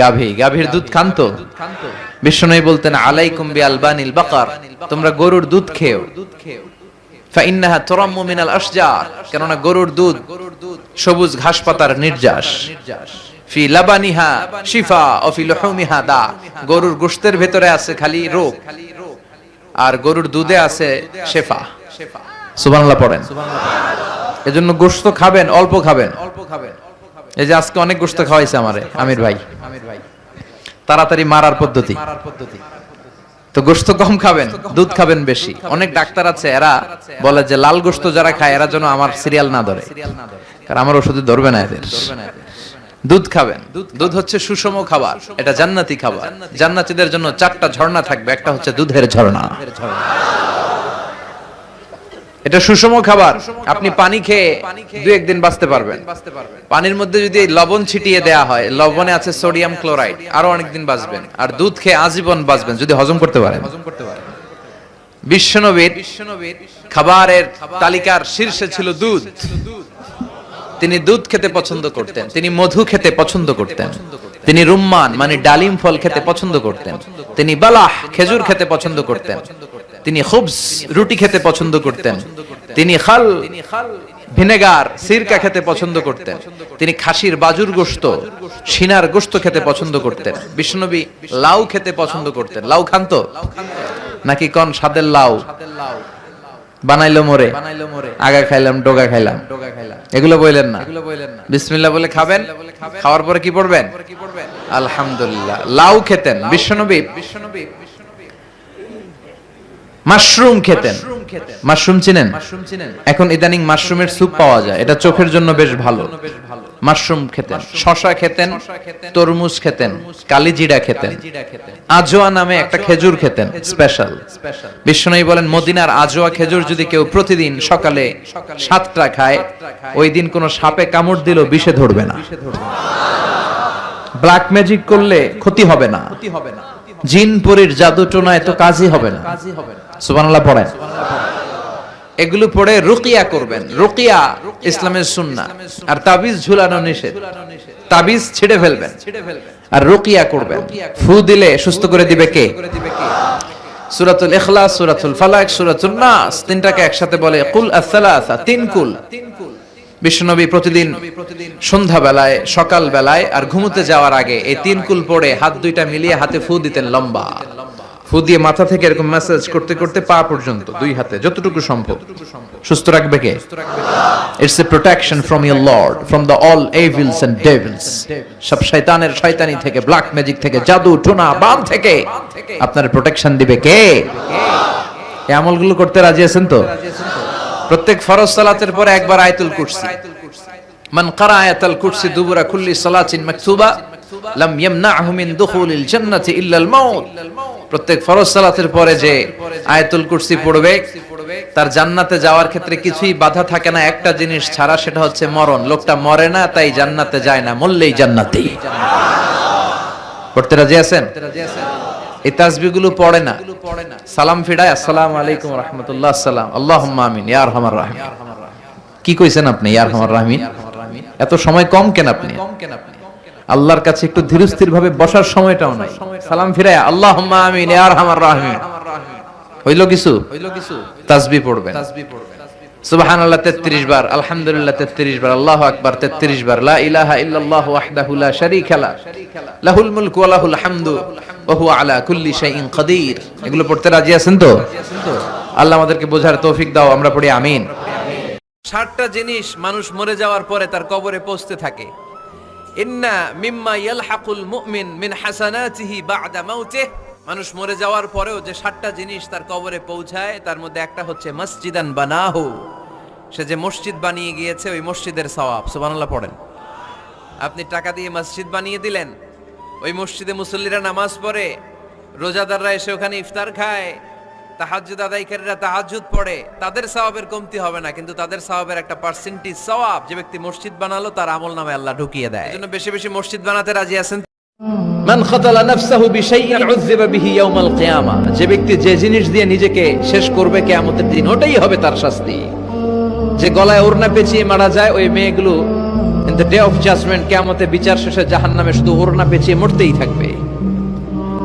গাভী গাভীর দুধ খান্ত বিষ্ণু বলতেন আলাইকুম বি আলবানিল বাকার তোমরা গরুর দুধ খেও। ফাইন্নাহা তুরাম্মু মিনাল আশজার কেননা গরুর দুধ সবুজ ঘাস পাতার নির্যাস। ফি লাবানিহা শিফা ও ফি লুহুমিহা দা গরুর গোশতের ভেতরে আছে খালি রোগ আর গরুর দুধে আছে শেফা। সুবহানাল্লাহ পড়েন। এজন্য গোশত খাবেন অল্প খাবেন অল্প খাবেন। এই যে আজকে অনেক গোশত খাওয়াইছে আমারে আমির ভাই। আমির ভাই। তাড়াতাড়ি মারার পদ্ধতি। তো গোশত কম খাবেন দুধ খাবেন বেশি। অনেক ডাক্তার আছে এরা বলে যে লাল গোশত যারা খায় এরা যেন আমার সিরিয়াল না ধরে। কারণ আমার ওষুধে ধরবে না এদের। দুধ খাবেন। দুধ হচ্ছে সুষম খাবার। এটা জান্নাতি খাবার। জান্নাতিদের জন্য চারটা ঝর্ণা থাকবে। একটা হচ্ছে দুধের ঝর্ণা। এটা সুষম খাবার। আপনি পানি খেয়ে দু একদিন বাঁচতে পারবেন। পানির মধ্যে যদি লবণ ছিটিয়ে দেয়া হয় লবণে আছে সোডিয়াম ক্লোরাইড। আরও অনেকদিন বাঁচবেন। আর দুধ খেয়ে আজীবন বাঁচবেন যদি হজম করতে পারেন। বিশ্বনবীর খাবারের তালিকার শীর্ষে ছিল দুধ। তিনি দুধ খেতে পছন্দ করতেন। তিনি মধু খেতে পছন্দ করতেন। তিনি রুম্মান মানে ডালিম ফল খেতে পছন্দ করতেন। তিনি বালাহ খেজুর খেতে পছন্দ করতেন। তিনি খুবস, রুটি খেতে পছন্দ করতেন। তিনি খাল, ভিনেগার, সিরকা খেতে পছন্দ করতেন। তিনি খাসির বাজুর গোশত, সিনার গোশত খেতে পছন্দ করতেন। বিষ্ণুনবী লাউ খেতে পছন্দ করতেন। লাউ খান নাকি কোন স্বাদের লাউ? বানাইলো মোরে। আগা খাইলাম, ডোগা খাইলাম। এগুলো বললেন না? বিসমিল্লাহ বলে খাবেন? খাওয়ার পরে কি পড়বেন? আলহামদুলিল্লাহ। লাউ খেতেন। বিশ্বনবী বিশ্বনবী মাশরুম খেতেন। মাশরুম চিনেন? এখন ইদানিং মাশরুমের স্যুপ পাওয়া যায়। এটা চোখের জন্য বেশ ভালো। মাশরুম খেতেন। শশা খেতেন তরমুজ খেতেন কালিজিরা খেতেন। আজোয়া নামে একটা খেজুর খেতেন স্পেশাল। বিশ্বনবী বলেন মদিনার আজোয়া খেজুর যদি কেউ প্রতিদিন সকালে সাতটা খায় ওই দিন কোনো সাপে কামড় দিল বিষে ধরবে না। ব্ল্যাক ম্যাজিক করলে ক্ষতি হবে না। জিন পরীর জাদু টোনায় তো কাজই হবে না। সুবহানাল্লাহ পড়েন। এগুলো পড়ে রুকিয়া করবেন। রুকিয়া ইসলামের সুন্নাহ। আর তাবিজ ঝুলানো নিষেধ। তাবিজ ছিঁড়ে ফেলবেন। আর রুকিয়া করবেন। ফু দিলে সুস্থ করে দিবে কে? সূরাতুল ইখলাস, সূরাতুল ফালাক সূরাতুন নাস। তিনটাকে একসাথে বলে কুল আস-সালাসা, তিন কুল। বিশ্বনবী প্রতিদিন সন্ধ্যা বেলায় সকাল বেলায় আর ঘুমোতে যাওয়ার আগে এই তিন কুল পড়ে হাত দুইটা মিলিয়ে হাতে ফু দিতেন লম্বা। ফু দিয়ে মাথা থেকে এরকম মেসেজ করতে করতে পা পর্যন্ত দুই হাতে, যতটুকু সম্ভব। সুস্থ রাখবে কে? It's a protection from your lord from the all evils and devils সব শয়তানের শয়তানি থেকে ব্ল্যাক ম্যাজিক থেকে, জাদু টোনা বাম থেকে। আপনার প্রোটেকশন দিবে কে? এই আমলগুলো করতে রাজি আছেন তো? প্রত্যেক ফরজ সালাতের পরে একবার আয়াতুল কুরসি। মান কারা আয়াতুল কুরসি দুবুরা কুল্লি সালাতিন মাকতুবা, লাম ইয়ামনাহু মিন দুখুলিল জান্নাতি ইল্লা আল মাউত। প্রত্যেক ফরজ সালাতের পরে যে আয়াতুল কুরসি পড়বে, তার জান্নাতে যাওয়ার ক্ষেত্রে কিছুই বাধা থাকে না। একটা জিনিস ছাড়া সেটা হচ্ছে মরণ। লোকটা মরে না, তাই জান্নাতে যায় না, মরলেই জান্নাতি পড়তে রাজি আছেন? এই তাসবিহগুলো পড়ে না। সালাম ফিরায়, আসসালামু আলাইকুম রাহমাতুল্লাহ, আসসালাম। আল্লাহুম্মা আমিন, ইয়া আরহামার রাহিম। কি কইছেন আপনি, ইয়া আরহামার রাহিমিন? এত সময় কম কেন আপনি? আল্লাহর কাছে একটু ধীরস্থির ভাবে বসার সময়টাও নাই। সালাম ফিরায়, আল্লাহুম্মা আমিন, ইয়া আরহামার রাহিম হইল কিছু? হইল কিছু তাসবিহ পড়বেন। তাসবিহ পড়বেন সুবহানাল্লাহ 33 বার, আলহামদুলিল্লাহ 33 বার, আল্লাহু আকবার 33 বার, লা ইলাহা ইল্লাল্লাহ ওয়াহদাহু লা শারীকা লাহুল মুলকু ওয়া লাহুল হামদু। ওয়া হুয়া আলা কুল্লি শাইইন কাদির। এগুলো পড়তে রাজি আছেন তো? আল্লাহ আমাদেরকে বোঝার তৌফিক দাও, আমরা পড়ি আমিন। ষাটটা জিনিস মানুষ মরে যাওয়ার পরে তার কবরে পৌঁছতে থাকে। ইন্না মিম্মা ইয়ালহাকুল মুমিন মিন হাসানাতিহি বা'দা মাউতিহি। মানুষ মরে যাওয়ার পরেও যে সাতটা জিনিস তার কবরে পৌঁছায়, তার মধ্যে একটা হচ্ছে মসজিদান বানাহু। সে যে মসজিদ বানিয়ে গিয়েছে, ওই মসজিদের সওয়াব। সুবহানাল্লাহ পড়েন। আপনি টাকা দিয়ে মসজিদ বানিয়ে দিলেন ওই মসজিদে মুসল্লিরা নামাজ পড়ে, রোজাদাররা এসে ওখানে ইফতার খায়, তাহাজ্জুদ আদায়কারীরা তাহাজ্জুদ পড়ে, তাদের সওয়াবের কমতি হবে না, কিন্তু তাদের সওয়াবের একটা পার্সেন্টেজ সওয়াব যে ব্যক্তি মসজিদ বানালো, তার আমল নামে আল্লাহ ঢুকিয়ে দেয়। এজন্য বেশি বেশি মসজিদ বানাতে রাজি আছেন? মান খাতালা নাফসাহু বিশাইইন উযযিবা বিহি ইয়াউমাল কিয়ামা। যে ব্যক্তি যে জিনিস দিয়ে নিজেকে শেষ করবে কিয়ামতের দিন, ওটাই হবে তার শাস্তি। যে গলায় ওড়না পেঁচিয়ে মারা যায়, ওই মেয়েগুলো ইন ডে অফ জাজমেন্ট কিয়ামতে বিচার শেষে জাহান্নামে শুধু ওড়না পেঁচিয়ে মরতেই থাকবে।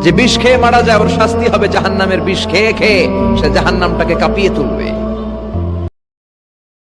যে বিষ খেয়ে মারা যায়, ওর শাস্তি হবে জাহান্নামের বিষ খেয়ে খেয়ে সে জাহান্নামটাকে কাঁপিয়ে তুলবে।